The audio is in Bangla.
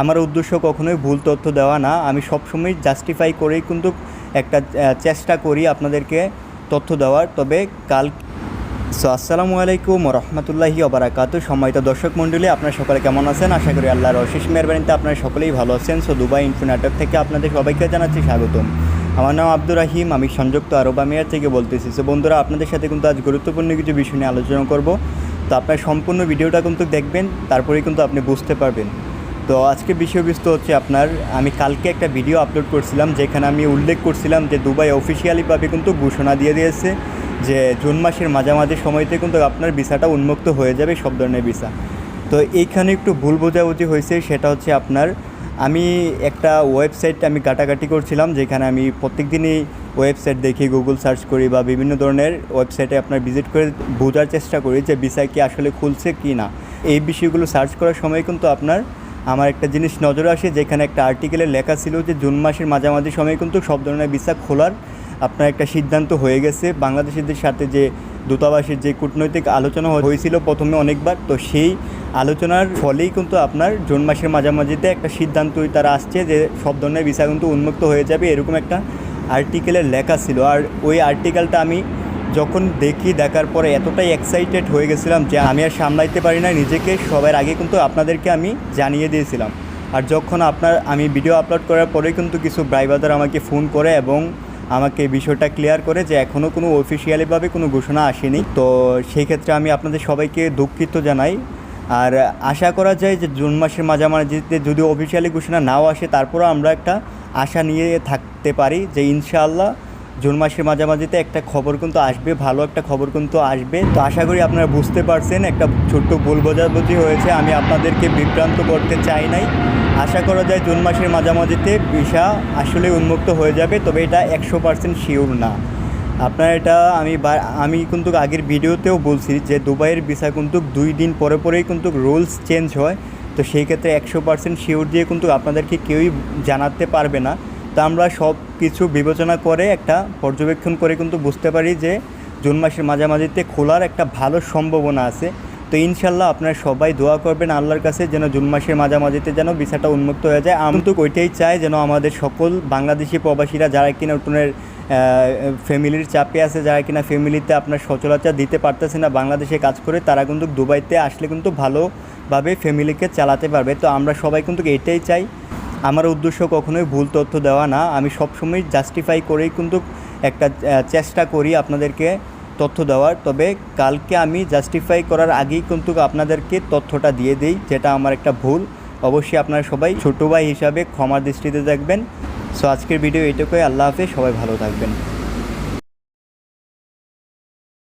আমার উদ্দেশ্য কখনোই ভুল তথ্য দেওয়া না। আমি সবসময় জাস্টিফাই করেই কিন্তু একটা চেষ্টা করি আপনাদেরকে তথ্য দেওয়ার। তবে কাল সো আসসালামু আলাইকুম রহমতুল্লাহি অবরাকাত সম্মানিত দর্শক মণ্ডলী, আপনারা সকলে কেমন আছেন? আশা করি আল্লাহর অশেষ মেহরবানিতে আপনারা সকলেই ভালো আছেন। সো দুবাই ইনফো নাটক থেকে আপনাদের সবাইকে জানাচ্ছি স্বাগতম। আমার নাম আব্দুর রাহিম, আমি সংযুক্ত আরব আমিরাত থেকে বলতেছি। সো বন্ধুরা, আপনাদের সাথে কিন্তু আজ গুরুত্বপূর্ণ কিছু বিষয় নিয়ে আলোচনা করব। তো আপনার সম্পূর্ণ ভিডিওটা কিন্তু দেখবেন, তারপরেই কিন্তু আপনি বুঝতে পারবেন। তো আজকে বিষয়বস্তু হচ্ছে আপনার, আমি কালকে একটা ভিডিও আপলোড করছিলাম যেখানে আমি উল্লেখ করছিলাম যে দুবাই অফিসিয়ালিভাবে কিন্তু ঘোষণা দিয়ে দিয়েছে যে জুন মাসের মাঝামাঝি সময়তে কিন্তু আপনার ভিসাটা উন্মুক্ত হয়ে যাবে সব ধরনের ভিসা। তো এইখানে একটু ভুল বোঝাবুঝি হয়েছে, সেটা হচ্ছে আপনার, আমি একটা ওয়েবসাইট আমি ঘাটাঘাটি করছিলাম যেখানে আমি প্রত্যেক দিনই ওয়েবসাইট দেখি গুগল সার্চ করি বা বিভিন্ন ধরনের ওয়েবসাইটে আপনার ভিজিট করে বোঝার চেষ্টা করি যে ভিসা কি আসলে খুলছে কি না। এই বিষয়গুলো সার্চ করার সময় কিন্তু আপনার আমার একটা জিনিস নজরে আসে, যেখানে একটা আর্টিকেলে লেখা ছিল যে জুন মাসের মাঝামাঝি সময় কিন্তু সব ধরনের ভিসা খোলার আপনার একটা সিদ্ধান্ত হয়ে গেছে। বাংলাদেশিদের সাথে যে দূতাবাসের যে কূটনৈতিক আলোচনা হয়েছিল প্রথমে অনেকবার, তো সেই আলোচনার ফলেই কিন্তু আপনার জুন মাসের মাঝামাঝিতে একটা সিদ্ধান্তই তারা আসছে যে সব ধরনের ভিসা কিন্তু উন্মুক্ত হয়ে যাবে, এরকম একটা আর্টিকেলের লেখা ছিল। আর ওই আর্টিকেলটা আমি যখন দেখি, দেখার পরে এতটাই এক্সাইটেড হয়ে গেছিলাম যে আমি আর সামলাইতে পারি না নিজেকে সবার আগে কিন্তু আপনাদেরকে আমি জানিয়ে দিয়েছিলাম। আর যখন আপনার, আমি ভিডিও আপলোড করার পরে কিন্তু কিছু ড্রাইভারদের আমাকে ফোন করে এবং আমাকে বিষয়টা ক্লিয়ার করে যে এখনও কোনো অফিসিয়ালিভাবে কোনো ঘোষণা আসেনি। তো সেই ক্ষেত্রে আমি আপনাদের সবাইকে দুঃখিত জানাই। আর আশা করা যায় যে জুন মাসের মাঝামাঝিতে যদি অফিসিয়ালি ঘোষণা নাও আসে, তারপরও আমরা একটা আশা নিয়ে থাকতে পারি যে ইনশাআল্লাহ জুন মাসের মাঝামাঝিতে একটা খবর কিন্তু আসবে, ভালো একটা খবর কিন্তু আসবে। তো আশা করি আপনারা বুঝতে পারছেন, একটা ছোট্ট ভুল বোঝাবুঝি হয়েছে, আমি আপনাদেরকে বিভ্রান্ত করতে চাই নাই। আশা করা যায় জুন মাসের মাঝামাঝিতে ভিসা আসলে উন্মুক্ত হয়ে যাবে, তবে এটা একশো পার্সেন্ট শিওর না। আপনার এটা আমি আমি কিন্তু আগের ভিডিওতেও বলছি যে দুবাইয়ের ভিসা কিন্তু দুই দিন পরে পরেই কিন্তু রুলস চেঞ্জ হয়। তো সেই ক্ষেত্রে একশো পার্সেন্ট শিওর দিয়ে কিন্তু আপনাদেরকে কেউই জানাতে পারবে না। তো আমরা সব কিছু বিবেচনা করে একটা পর্যবেক্ষণ করে কিন্তু বুঝতে পারি যে জুন মাসের মাঝামাঝিতে খোলার একটা ভালো সম্ভাবনা আছে। তো ইনশাল্লাহ আপনারা সবাই দোয়া করবেন আল্লাহর কাছে যেন জুন মাসের মাঝামাঝিতে যেন ভিসাটা উন্মুক্ত হয়ে যায়। আমি তো ওইটাই চাই যেন আমাদের সকল বাংলাদেশি প্রবাসীরা যারা কিনা নতুনের ফ্যামিলির চাপে আছে, যারা কিনা ফ্যামিলিতে আপনার সচরাচর দিতে পারতেছে না, বাংলাদেশে কাজ করে, তারা কিন্তু দুবাইতে আসলে কিন্তু ভালোভাবে ফ্যামিলিকে চালাতে পারবে। তো আমরা সবাই কিন্তু এটাই চাই আমার উদ্দেশ্য কখনোই ভুল তথ্য দেওয়া না। আমি সবসময় জাস্টিফাই করেই কিন্তু একটা চেষ্টা করি আপনাদেরকে তথ্য দেওয়ার। তবে কালকে আমি জাস্টিফাই করার আগেই কিন্তু আপনাদেরকে তথ্যটা দিয়ে দিই, যেটা আমার একটা ভুল। অবশ্যই আপনারা সবাই ছোটো ভাই হিসাবে ক্ষমার দৃষ্টিতে দেখবেন। সো আজকের ভিডিও এটুকুই আল্লাহ হাফেজ। সবাই ভালো থাকবেন।